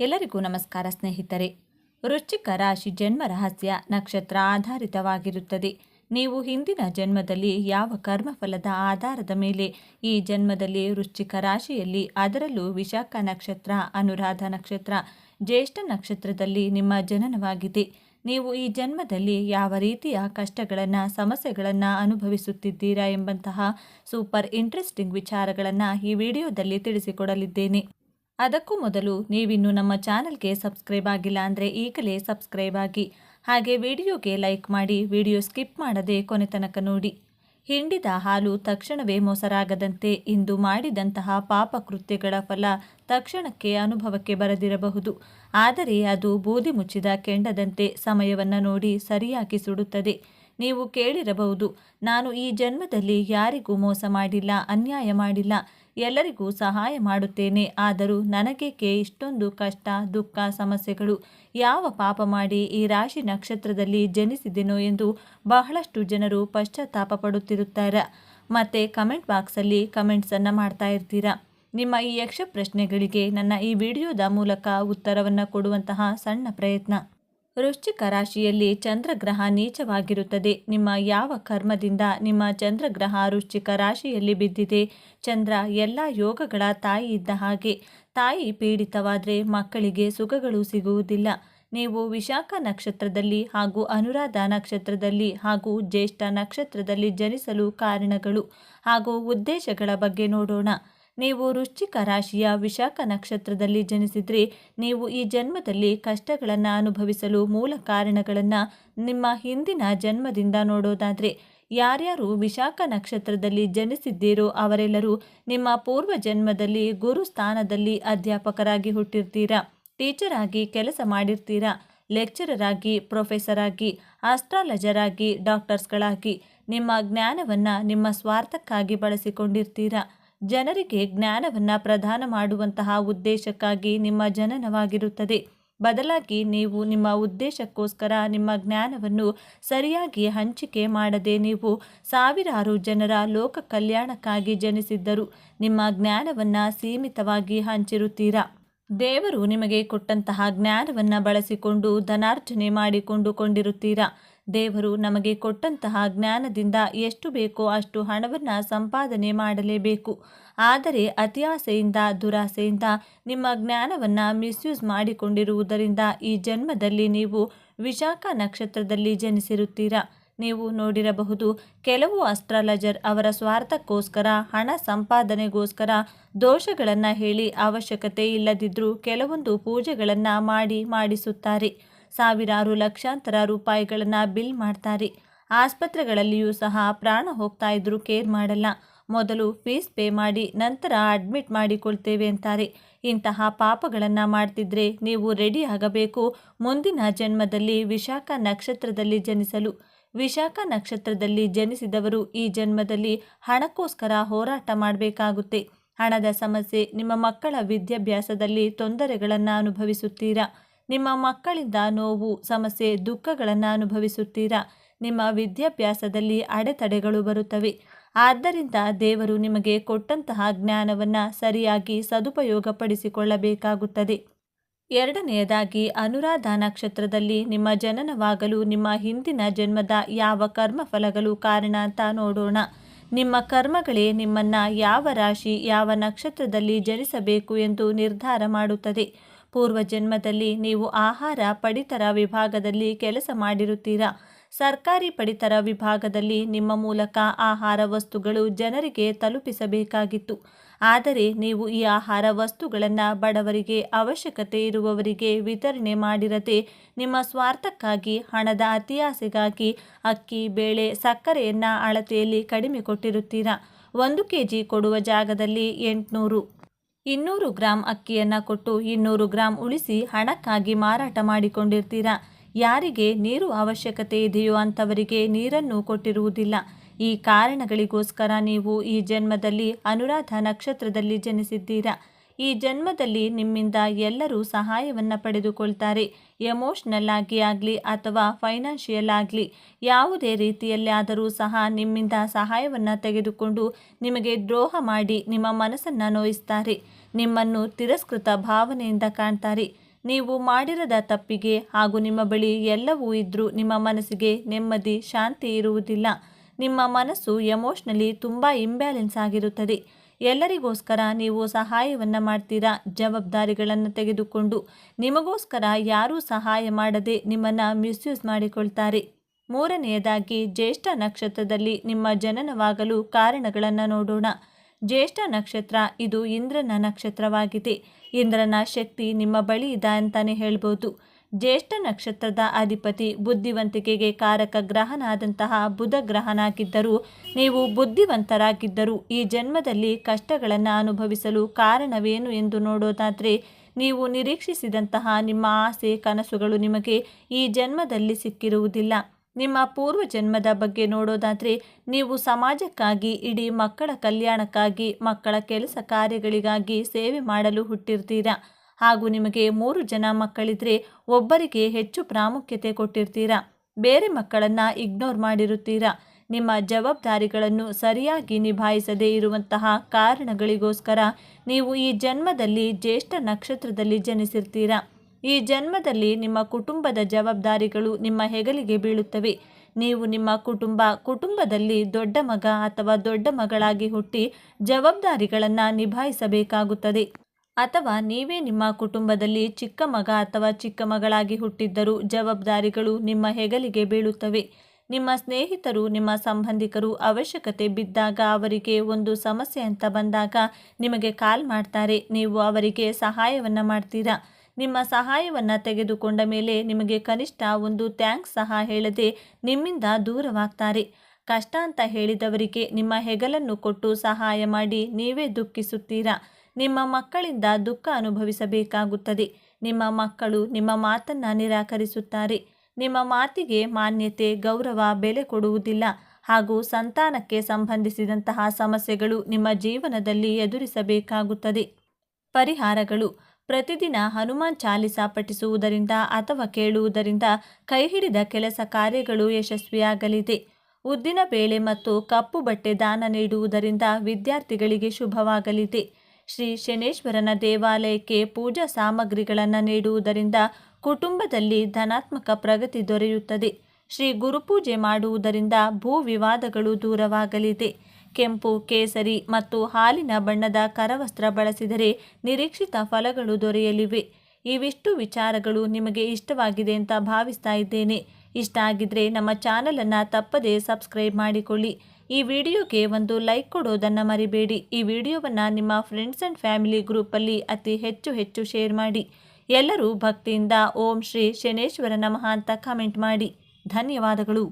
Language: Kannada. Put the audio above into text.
ಎಲ್ಲರಿಗೂ ನಮಸ್ಕಾರ ಸ್ನೇಹಿತರೆ. ವೃಶ್ಚಿಕ ರಾಶಿ ಜನ್ಮ ರಹಸ್ಯ ನಕ್ಷತ್ರ ಆಧಾರಿತವಾಗಿರುತ್ತದೆ. ನೀವು ಹಿಂದಿನ ಜನ್ಮದಲ್ಲಿ ಯಾವ ಕರ್ಮಫಲದ ಆಧಾರದ ಮೇಲೆ ಈ ಜನ್ಮದಲ್ಲಿ ವೃಶ್ಚಿಕ ರಾಶಿಯಲ್ಲಿ ಅದರಲ್ಲೂ ವಿಶಾಖ ನಕ್ಷತ್ರ, ಅನುರಾಧ ನಕ್ಷತ್ರ, ಜ್ಯೇಷ್ಠ ನಕ್ಷತ್ರದಲ್ಲಿ ನಿಮ್ಮ ಜನನವಾಗಿದೆ. ನೀವು ಈ ಜನ್ಮದಲ್ಲಿ ಯಾವ ರೀತಿಯ ಕಷ್ಟಗಳನ್ನು, ಸಮಸ್ಯೆಗಳನ್ನು ಅನುಭವಿಸುತ್ತಿದ್ದೀರಾ ಎಂಬಂತಹ ಸೂಪರ್ ಇಂಟ್ರೆಸ್ಟಿಂಗ್ ವಿಚಾರಗಳನ್ನು ಈ ವಿಡಿಯೋದಲ್ಲಿ ತಿಳಿಸಿಕೊಡಲಿದ್ದೇನೆ. ಅದಕ್ಕೂ ಮೊದಲು ನೀವಿನ್ನು ನಮ್ಮ ಚಾನಲ್ಗೆ ಸಬ್ಸ್ಕ್ರೈಬ್ ಆಗಿಲ್ಲ ಅಂದರೆ ಈಗಲೇ ಸಬ್ಸ್ಕ್ರೈಬ್ ಆಗಿ. ಹಾಗೆ ವಿಡಿಯೋಗೆ ಲೈಕ್ ಮಾಡಿ, ವಿಡಿಯೋ ಸ್ಕಿಪ್ ಮಾಡದೆ ಕೊನೆ ತನಕ ನೋಡಿ. ಹಿಂಡಿದ ಹಾಲು ತಕ್ಷಣವೇ ಮೊಸರಾಗದಂತೆ ಇಂದು ಮಾಡಿದಂತಹ ಪಾಪ ಕೃತ್ಯಗಳ ಫಲ ತಕ್ಷಣಕ್ಕೆ ಅನುಭವಕ್ಕೆ ಬರದಿರಬಹುದು. ಆದರೆ ಅದು ಬೂದಿ ಮುಚ್ಚಿದ ಕೆಂಡದಂತೆ ಸಮಯವನ್ನು ನೋಡಿ ಸರಿಯಾಗಿ ಸುಡುತ್ತದೆ. ನೀವು ಕೇಳಿರಬಹುದು, ನಾನು ಈ ಜನ್ಮದಲ್ಲಿ ಯಾರಿಗೂ ಮೋಸ ಮಾಡಿಲ್ಲ, ಅನ್ಯಾಯ ಮಾಡಿಲ್ಲ. ಎಲ್ಲರಿಗೂ ಸಹಾಯ ಮಾಡುತ್ತೇನೆ. ಆದರೂ ನನಗೇಕೆ ಇಷ್ಟೊಂದು ಕಷ್ಟ, ದುಃಖ, ಸಮಸ್ಯೆಗಳು. ಯಾವ ಪಾಪ ಮಾಡಿ ಈ ರಾಶಿ ನಕ್ಷತ್ರದಲ್ಲಿ ಜನಿಸಿದೆನೋ ಎಂದು ಬಹಳಷ್ಟು ಜನರು ಪಶ್ಚಾತ್ತಾಪ ಪಡುತ್ತಿರುತ್ತಾರೆ. ಮತ್ತು ಕಮೆಂಟ್ ಬಾಕ್ಸಲ್ಲಿ ಕಮೆಂಟ್ಸನ್ನು ಮಾಡ್ತಾ ಇರ್ತೀರಾ? ನಿಮ್ಮ ಈ ಯಕ್ಷ ಪ್ರಶ್ನೆಗಳಿಗೆ ನನ್ನ ಈ ವಿಡಿಯೋದ ಮೂಲಕ ಉತ್ತರವನ್ನು ಕೊಡುವಂತಹ ಸಣ್ಣ ಪ್ರಯತ್ನ. ವೃಶ್ಚಿಕ ರಾಶಿಯಲ್ಲಿ ಚಂದ್ರಗ್ರಹ ನೀಚವಾಗಿರುತ್ತದೆ. ನಿಮ್ಮ ಯಾವ ಕರ್ಮದಿಂದ ನಿಮ್ಮ ಚಂದ್ರಗ್ರಹ ವೃಶ್ಚಿಕ ರಾಶಿಯಲ್ಲಿ ಬಿದ್ದಿದೆ? ಚಂದ್ರ ಎಲ್ಲ ಯೋಗಗಳ ತಾಯಿ ಇದ್ದ ಹಾಗೆ. ತಾಯಿ ಪೀಡಿತವಾದರೆ ಮಕ್ಕಳಿಗೆ ಸುಖಗಳು ಸಿಗುವುದಿಲ್ಲ. ನೀವು ವಿಶಾಖ ನಕ್ಷತ್ರದಲ್ಲಿ ಹಾಗೂ ಅನುರಾಧ ನಕ್ಷತ್ರದಲ್ಲಿ ಹಾಗೂ ಜ್ಯೇಷ್ಠ ನಕ್ಷತ್ರದಲ್ಲಿ ಜನಿಸಲು ಕಾರಣಗಳು ಹಾಗೂ ಉದ್ದೇಶಗಳ ಬಗ್ಗೆ ನೋಡೋಣ. ನೀವು ವೃಶ್ಚಿಕ ರಾಶಿಯ ವಿಶಾಖ ನಕ್ಷತ್ರದಲ್ಲಿ ಜನಿಸಿದರೆ ನೀವು ಈ ಜನ್ಮದಲ್ಲಿ ಕಷ್ಟಗಳನ್ನು ಅನುಭವಿಸಲು ಮೂಲ ಕಾರಣಗಳನ್ನು ನಿಮ್ಮ ಹಿಂದಿನ ಜನ್ಮದಿಂದ ನೋಡೋದಾದರೆ, ಯಾರ್ಯಾರು ವಿಶಾಖ ನಕ್ಷತ್ರದಲ್ಲಿ ಜನಿಸಿದ್ದೀರೋ ಅವರೆಲ್ಲರೂ ನಿಮ್ಮ ಪೂರ್ವ ಜನ್ಮದಲ್ಲಿ ಗುರು ಸ್ಥಾನದಲ್ಲಿ ಅಧ್ಯಾಪಕರಾಗಿ ಹುಟ್ಟಿರ್ತೀರಾ, ಟೀಚರ್ ಆಗಿ ಕೆಲಸ ಮಾಡಿರ್ತೀರಾ, ಲೆಕ್ಚರರ್ ಆಗಿ, ಪ್ರೊಫೆಸರ್ ಆಗಿ, ಆಸ್ಟ್ರಾಲಜರ್ ಆಗಿ, ಡಾಕ್ಟರ್ಸ್ಗಳಾಗಿ ನಿಮ್ಮ ಜ್ಞಾನವನ್ನು ನಿಮ್ಮ ಸ್ವಾರ್ಥಕ್ಕಾಗಿ ಬಳಸಿಕೊಂಡಿರ್ತೀರಾ? ಜನರಿಗೆ ಜ್ಞಾನವನ್ನು ಪ್ರದಾನ ಮಾಡುವಂತಹ ಉದ್ದೇಶಕ್ಕಾಗಿ ನಿಮ್ಮ ಜನನವಾಗಿರುತ್ತದೆ. ಬದಲಾಗಿ ನೀವು ನಿಮ್ಮ ಉದ್ದೇಶಕ್ಕೋಸ್ಕರ ನಿಮ್ಮ ಜ್ಞಾನವನ್ನು ಸರಿಯಾಗಿ ಹಂಚಿಕೆ ಮಾಡದೆ ನೀವು ಸಾವಿರಾರು ಜನರ ಲೋಕ ಕಲ್ಯಾಣಕ್ಕಾಗಿ ಜನಿಸಿದ್ದರು ನಿಮ್ಮ ಜ್ಞಾನವನ್ನು ಸೀಮಿತವಾಗಿ ಹಂಚಿರುತ್ತೀರಾ? ದೇವರು ನಿಮಗೆ ಕೊಟ್ಟಂತಹ ಜ್ಞಾನವನ್ನು ಬಳಸಿಕೊಂಡು ಧನಾರ್ಜನೆ ಮಾಡಿಕೊಂಡು ಕೊಂಡಿರುತ್ತೀರಾ? ದೇವರು ನಮಗೆ ಕೊಟ್ಟಂತಹ ಜ್ಞಾನದಿಂದ ಎಷ್ಟು ಬೇಕೋ ಅಷ್ಟು ಹಣವನ್ನು ಸಂಪಾದನೆ ಮಾಡಲೇಬೇಕು. ಆದರೆ ಅತಿಯಾಸೆಯಿಂದ, ದುರಾಸೆಯಿಂದ ನಿಮ್ಮ ಜ್ಞಾನವನ್ನು ಮಿಸ್ಯೂಸ್ ಮಾಡಿಕೊಂಡಿರುವುದರಿಂದ ಈ ಜನ್ಮದಲ್ಲಿ ನೀವು ವಿಶಾಖ ನಕ್ಷತ್ರದಲ್ಲಿ ಜನಿಸಿರುತ್ತೀರಾ? ನೀವು ನೋಡಿರಬಹುದು, ಕೆಲವು ಅಸ್ಟ್ರಾಲಜರ್ ಅವರ ಸ್ವಾರ್ಥಕ್ಕೋಸ್ಕರ, ಹಣ ಸಂಪಾದನೆಗೋಸ್ಕರ ದೋಷಗಳನ್ನು ಹೇಳಿ ಅವಶ್ಯಕತೆ ಇಲ್ಲದಿದ್ದರೂ ಕೆಲವೊಂದು ಪೂಜೆಗಳನ್ನು ಮಾಡಿ ಮಾಡಿಸುತ್ತಾರೆ. ಸಾವಿರಾರು ಲಕ್ಷಾಂತರ ರೂಪಾಯಿಗಳನ್ನು ಬಿಲ್ ಮಾಡ್ತಾರೆ. ಆಸ್ಪತ್ರೆಗಳಲ್ಲಿಯೂ ಸಹ ಪ್ರಾಣ ಹೋಗ್ತಾ ಇದ್ರೂ ಕೇರ್ ಮಾಡಲ್ಲ. ಮೊದಲು ಫೀಸ್ ಪೇ ಮಾಡಿ, ನಂತರ ಅಡ್ಮಿಟ್ ಮಾಡಿಕೊಳ್ತೇವೆ ಅಂತಾರೆ. ಇಂತಹ ಪಾಪಗಳನ್ನು ಮಾಡ್ತಿದ್ರೆ ನೀವು ರೆಡಿ ಆಗಬೇಕು. ಮುಂದಿನ ಜನ್ಮದಲ್ಲಿ ವಿಶಾಖ ನಕ್ಷತ್ರದಲ್ಲಿ ಜನಿಸಲು. ವಿಶಾಖ ನಕ್ಷತ್ರದಲ್ಲಿ ಜನಿಸಿದವರು ಈ ಜನ್ಮದಲ್ಲಿ ಹಣಕ್ಕೋಸ್ಕರ ಹೋರಾಟ ಮಾಡಬೇಕಾಗುತ್ತೆ. ಹಣದ ಸಮಸ್ಯೆ ನಿಮ್ಮ ಮಕ್ಕಳ ವಿದ್ಯಾಭ್ಯಾಸದಲ್ಲಿ ತೊಂದರೆಗಳನ್ನು ಅನುಭವಿಸುತ್ತೀರಾ? ನಿಮ್ಮ ಮಕ್ಕಳಿಂದ ನೋವು, ಸಮಸ್ಯೆ, ದುಃಖಗಳನ್ನು ಅನುಭವಿಸುತ್ತೀರಾ? ನಿಮ್ಮ ವಿದ್ಯಾಭ್ಯಾಸದಲ್ಲಿ ಅಡೆತಡೆಗಳು ಬರುತ್ತವೆ. ಆದ್ದರಿಂದ ದೇವರು ನಿಮಗೆ ಕೊಟ್ಟಂತಹ ಜ್ಞಾನವನ್ನು ಸರಿಯಾಗಿ ಸದುಪಯೋಗಪಡಿಸಿಕೊಳ್ಳಬೇಕಾಗುತ್ತದೆ. ಎರಡನೆಯದಾಗಿ, ಅನುರಾಧ ನಕ್ಷತ್ರದಲ್ಲಿ ನಿಮ್ಮ ಜನನವಾಗಲು, ನಿಮ್ಮ ಹಿಂದಿನ ಜನ್ಮದ ಯಾವ ಕರ್ಮಫಲಗಳು ಕಾರಣ ಅಂತ ನೋಡೋಣ. ನಿಮ್ಮ ಕರ್ಮಗಳೇ ನಿಮ್ಮನ್ನು ಯಾವ ರಾಶಿ, ಯಾವ ನಕ್ಷತ್ರದಲ್ಲಿ ಜನಿಸಬೇಕು ಎಂದು ನಿರ್ಧಾರ ಮಾಡುತ್ತದೆ. ಪೂರ್ವ ಜನ್ಮದಲ್ಲಿ ನೀವು ಆಹಾರ ಪಡಿತರ ವಿಭಾಗದಲ್ಲಿ ಕೆಲಸ ಮಾಡಿರುತ್ತೀರಾ? ಸರ್ಕಾರಿ ಪಡಿತರ ವಿಭಾಗದಲ್ಲಿ ನಿಮ್ಮ ಮೂಲಕ ಆಹಾರ ವಸ್ತುಗಳು ಜನರಿಗೆ ತಲುಪಿಸಬೇಕಾಗಿತ್ತು. ಆದರೆ ನೀವು ಈ ಆಹಾರ ವಸ್ತುಗಳನ್ನು ಬಡವರಿಗೆ ಅವಶ್ಯಕತೆ ಇರುವವರಿಗೆ ವಿತರಣೆ ಮಾಡಿರದೆ, ನಿಮ್ಮ ಸ್ವಾರ್ಥಕ್ಕಾಗಿ, ಹಣದ ಅತಿಯಾಸೆಗಾಗಿ ಅಕ್ಕಿ, ಬೇಳೆ, ಸಕ್ಕರೆಯನ್ನು ಅಳತೆಯಲ್ಲಿ ಕಡಿಮೆ ಕೊಟ್ಟಿರುತ್ತೀರಾ? ಒಂದು ಕೆ ಜಿ ಕೊಡುವ ಜಾಗದಲ್ಲಿ ಎಂಟುನೂರು. ಇನ್ನೂರು ಗ್ರಾಂ ಅಕ್ಕಿಯನ್ನು ಕೊಟ್ಟು ಇನ್ನೂರು ಗ್ರಾಂ ಉಳಿಸಿ ಹಣಕ್ಕಾಗಿ ಮಾರಾಟ ಮಾಡಿಕೊಂಡಿರ್ತೀರಾ? ಯಾರಿಗೆ ನೀರು ಅವಶ್ಯಕತೆ ಇದೆಯೋ ಅಂಥವರಿಗೆ ನೀರನ್ನು ಕೊಟ್ಟಿರುವುದಿಲ್ಲ. ಈ ಕಾರಣಗಳಿಗೋಸ್ಕರ ನೀವು ಈ ಜನ್ಮದಲ್ಲಿ ಅನುರಾಧ ನಕ್ಷತ್ರದಲ್ಲಿ ಜನಿಸಿದ್ದೀರಾ? ಈ ಜನ್ಮದಲ್ಲಿ ನಿಮ್ಮಿಂದ ಎಲ್ಲರೂ ಸಹಾಯವನ್ನು ಪಡೆದುಕೊಳ್ತಾರೆ. ಎಮೋಷ್ನಲ್ ಆಗಿ ಆಗಲಿ ಅಥವಾ ಫೈನಾನ್ಷಿಯಲ್ ಆಗಲಿ, ಯಾವುದೇ ರೀತಿಯಲ್ಲಿ ಆದರೂ ಸಹ ನಿಮ್ಮಿಂದ ಸಹಾಯವನ್ನು ತೆಗೆದುಕೊಂಡು ನಿಮಗೆ ದ್ರೋಹ ಮಾಡಿ ನಿಮ್ಮ ಮನಸ್ಸನ್ನು ನೋಯಿಸ್ತಾರೆ. ನಿಮ್ಮನ್ನು ತಿರಸ್ಕೃತ ಭಾವನೆಯಿಂದ ಕಾಣ್ತಾರೆ. ನೀವು ಮಾಡಿರದ ತಪ್ಪಿಗೆ ಹಾಗೂ ನಿಮ್ಮ ಬಳಿ ಎಲ್ಲವೂ ಇದ್ದರೂ ನಿಮ್ಮ ಮನಸ್ಸಿಗೆ ನೆಮ್ಮದಿ, ಶಾಂತಿ ಇರುವುದಿಲ್ಲ. ನಿಮ್ಮ ಮನಸ್ಸು ಎಮೋಷ್ನಲಿ ತುಂಬ ಇಂಬ್ಯಾಲೆನ್ಸ್ ಆಗಿರುತ್ತದೆ. ಎಲ್ಲರಿಗೋಸ್ಕರ ನೀವು ಸಹಾಯವನ್ನು ಮಾಡ್ತೀರಾ? ಜವಾಬ್ದಾರಿಗಳನ್ನು ತೆಗೆದುಕೊಂಡು ನಿಮಗೋಸ್ಕರ ಯಾರೂ ಸಹಾಯ ಮಾಡದೆ ನಿಮ್ಮನ್ನು ಮಿಸ್ಯೂಸ್ ಮಾಡಿಕೊಳ್ತಾರೆ. ಮೂರನೆಯದಾಗಿ, ಜ್ಯೇಷ್ಠ ನಕ್ಷತ್ರದಲ್ಲಿ ನಿಮ್ಮ ಜನನವಾಗಲು ಕಾರಣಗಳನ್ನು ನೋಡೋಣ. ಜ್ಯೇಷ್ಠ ನಕ್ಷತ್ರ, ಇದು ಇಂದ್ರನ ನಕ್ಷತ್ರವಾಗಿದೆ. ಇಂದ್ರನ ಶಕ್ತಿ ನಿಮ್ಮ ಬಳಿ ಇದೆ ಅಂತಲೇ ಹೇಳ್ಬೋದು. ಜ್ಯೇಷ್ಠ ನಕ್ಷತ್ರದ ಅಧಿಪತಿ ಬುದ್ಧಿವಂತಿಕೆಗೆ ಕಾರಕ ಗ್ರಹನಾದಂತಹ ಬುಧ ಗ್ರಹನಾಗಿದ್ದರೂ ನೀವು ಬುದ್ಧಿವಂತರಾಗಿದ್ದರೂ ಈ ಜನ್ಮದಲ್ಲಿ ಕಷ್ಟಗಳನ್ನು ಅನುಭವಿಸಲು ಕಾರಣವೇನು ಎಂದು ನೋಡೋದಾದರೆ ನೀವು ನಿರೀಕ್ಷಿಸಿದಂತಹ ನಿಮ್ಮ ಆಸೆ, ಕನಸುಗಳು ನಿಮಗೆ ಈ ಜನ್ಮದಲ್ಲಿ ಸಿಕ್ಕಿರುವುದಿಲ್ಲ. ನಿಮ್ಮ ಪೂರ್ವ ಜನ್ಮದ ಬಗ್ಗೆ ನೋಡೋದಾದರೆ ನೀವು ಸಮಾಜಕ್ಕಾಗಿ, ಇಡೀ ಮಕ್ಕಳ ಕಲ್ಯಾಣಕ್ಕಾಗಿ, ಮಕ್ಕಳ ಕೆಲಸ ಕಾರ್ಯಗಳಿಗಾಗಿ ಸೇವೆ ಮಾಡಲು ಹುಟ್ಟಿರ್ತೀರಾ? ಹಾಗೂ ನಿಮಗೆ ಮೂರು ಜನ ಮಕ್ಕಳಿದ್ರೆ ಒಬ್ಬರಿಗೆ ಹೆಚ್ಚು ಪ್ರಾಮುಖ್ಯತೆ ಕೊಟ್ಟಿರ್ತೀರಾ? ಬೇರೆ ಮಕ್ಕಳನ್ನು ಇಗ್ನೋರ್ ಮಾಡಿರುತ್ತೀರಾ? ನಿಮ್ಮ ಜವಾಬ್ದಾರಿಗಳನ್ನು ಸರಿಯಾಗಿ ನಿಭಾಯಿಸದೇ ಇರುವಂತಹ ಕಾರಣಗಳಿಗೋಸ್ಕರ ನೀವು ಈ ಜನ್ಮದಲ್ಲಿ ಜ್ಯೇಷ್ಠ ನಕ್ಷತ್ರದಲ್ಲಿ ಜನಿಸಿರ್ತೀರಾ? ಈ ಜನ್ಮದಲ್ಲಿ ನಿಮ್ಮ ಕುಟುಂಬದ ಜವಾಬ್ದಾರಿಗಳು ನಿಮ್ಮ ಹೆಗಲಿಗೆ ಬೀಳುತ್ತವೆ. ನೀವು ನಿಮ್ಮ ಕುಟುಂಬ ಕುಟುಂಬದಲ್ಲಿ ದೊಡ್ಡ ಮಗ ಅಥವಾ ದೊಡ್ಡ ಮಗಳಾಗಿ ಹುಟ್ಟಿ ಜವಾಬ್ದಾರಿಗಳನ್ನು ನಿಭಾಯಿಸಬೇಕಾಗುತ್ತದೆ. ಅಥವಾ ನೀವೇ ನಿಮ್ಮ ಕುಟುಂಬದಲ್ಲಿ ಚಿಕ್ಕ ಮಗ ಅಥವಾ ಚಿಕ್ಕ ಮಗಳಾಗಿ ಹುಟ್ಟಿದ್ದರೂ ಜವಾಬ್ದಾರಿಗಳು ನಿಮ್ಮ ಹೆಗಲಿಗೆ ಬೀಳುತ್ತವೆ. ನಿಮ್ಮ ಸ್ನೇಹಿತರು, ನಿಮ್ಮ ಸಂಬಂಧಿಕರು ಅವಶ್ಯಕತೆ ಬಿದ್ದಾಗ ಅವರಿಗೆ ಒಂದು ಸಮಸ್ಯೆ ಅಂತ ಬಂದಾಗ ನಿಮಗೆ ಕಾಲ್ ಮಾಡ್ತಾರೆ. ನೀವು ಅವರಿಗೆ ಸಹಾಯವನ್ನು ಮಾಡ್ತೀರಾ? ನಿಮ್ಮ ಸಹಾಯವನ್ನು ತೆಗೆದುಕೊಂಡ ಮೇಲೆ ನಿಮಗೆ ಕನಿಷ್ಠ ಒಂದು ಥ್ಯಾಂಕ್ಸ್ ಸಹ ಹೇಳದೆ ನಿಮ್ಮಿಂದ ದೂರವಾಗ್ತಾರೆ. ಕಷ್ಟ ಅಂತ ಹೇಳಿದವರಿಗೆ ನಿಮ್ಮ ಹೆಗಲನ್ನು ಕೊಟ್ಟು ಸಹಾಯ ಮಾಡಿ ನೀವೇ ದುಃಖಿಸುತ್ತೀರಾ? ನಿಮ್ಮ ಮಕ್ಕಳಿಂದ ದುಃಖ ಅನುಭವಿಸಬೇಕಾಗುತ್ತದೆ. ನಿಮ್ಮ ಮಕ್ಕಳು ನಿಮ್ಮ ಮಾತನ್ನು ನಿರಾಕರಿಸುತ್ತಾರೆ. ನಿಮ್ಮ ಮಾತಿಗೆ ಮಾನ್ಯತೆ, ಗೌರವ, ಬೆಲೆ ಕೊಡುವುದಿಲ್ಲ. ಹಾಗೂ ಸಂತಾನಕ್ಕೆ ಸಂಬಂಧಿಸಿದಂತಹ ಸಮಸ್ಯೆಗಳು ನಿಮ್ಮ ಜೀವನದಲ್ಲಿ ಎದುರಿಸಬೇಕಾಗುತ್ತದೆ. ಪರಿಹಾರಗಳು. ಪ್ರತಿದಿನ ಹನುಮಾನ್ ಚಾಲಿಸ ಪಠಿಸುವುದರಿಂದ ಅಥವಾ ಕೇಳುವುದರಿಂದ ಕೈ ಹಿಡಿದ ಕೆಲಸ ಕಾರ್ಯಗಳು ಯಶಸ್ವಿಯಾಗಲಿದೆ. ಉದ್ದಿನ ಬೇಳೆ ಮತ್ತು ಕಪ್ಪು ಬಟ್ಟೆ ದಾನ ನೀಡುವುದರಿಂದ ವಿದ್ಯಾರ್ಥಿಗಳಿಗೆ ಶುಭವಾಗಲಿದೆ. ಶ್ರೀ ಶನೇಶ್ವರನ ದೇವಾಲಯಕ್ಕೆ ಪೂಜಾ ಸಾಮಗ್ರಿಗಳನ್ನು ನೀಡುವುದರಿಂದ ಕುಟುಂಬದಲ್ಲಿ ಧನಾತ್ಮಕ ಪ್ರಗತಿ ದೊರೆಯುತ್ತದೆ. ಶ್ರೀ ಗುರುಪೂಜೆ ಮಾಡುವುದರಿಂದ ಭೂ ವಿವಾದಗಳು ದೂರವಾಗಲಿದೆ. ಕೆಂಪು, ಕೇಸರಿ ಮತ್ತು ಹಾಲಿನ ಬಣ್ಣದ ಕರವಸ್ತ್ರ ಬಳಸಿದರೆ ನಿರೀಕ್ಷಿತ ಫಲಗಳು ದೊರೆಯಲಿವೆ. ಇವಿಷ್ಟು ವಿಚಾರಗಳು ನಿಮಗೆ ಇಷ್ಟವಾಗಿದೆ ಅಂತ ಭಾವಿಸ್ತಾ ಇದ್ದೇನೆ. ಇಷ್ಟ ಆಗಿದ್ರೆ ನಮ್ಮ ಚಾನಲನ್ನು ತಪ್ಪದೇ ಸಬ್ಸ್ಕ್ರೈಬ್ ಮಾಡಿಕೊಳ್ಳಿ. ಈ ವಿಡಿಯೋಗೆ ಒಂದು ಲೈಕ್ ಕೊಡೋದನ್ನು ಮರಿಬೇಡಿ. ಈ ವಿಡಿಯೋವನ್ನು ನಿಮ್ಮ ಫ್ರೆಂಡ್ಸ್ ಆ್ಯಂಡ್ ಫ್ಯಾಮಿಲಿ ಗ್ರೂಪಲ್ಲಿ ಅತಿ ಹೆಚ್ಚು ಹೆಚ್ಚು ಶೇರ್ ಮಾಡಿ. ಎಲ್ಲರೂ ಭಕ್ತಿಯಿಂದ ಓಂ ಶ್ರೀ ಶನೇಶ್ವರ ನಮಃ ಅಂತ ಕಮೆಂಟ್ ಮಾಡಿ. ಧನ್ಯವಾದಗಳು.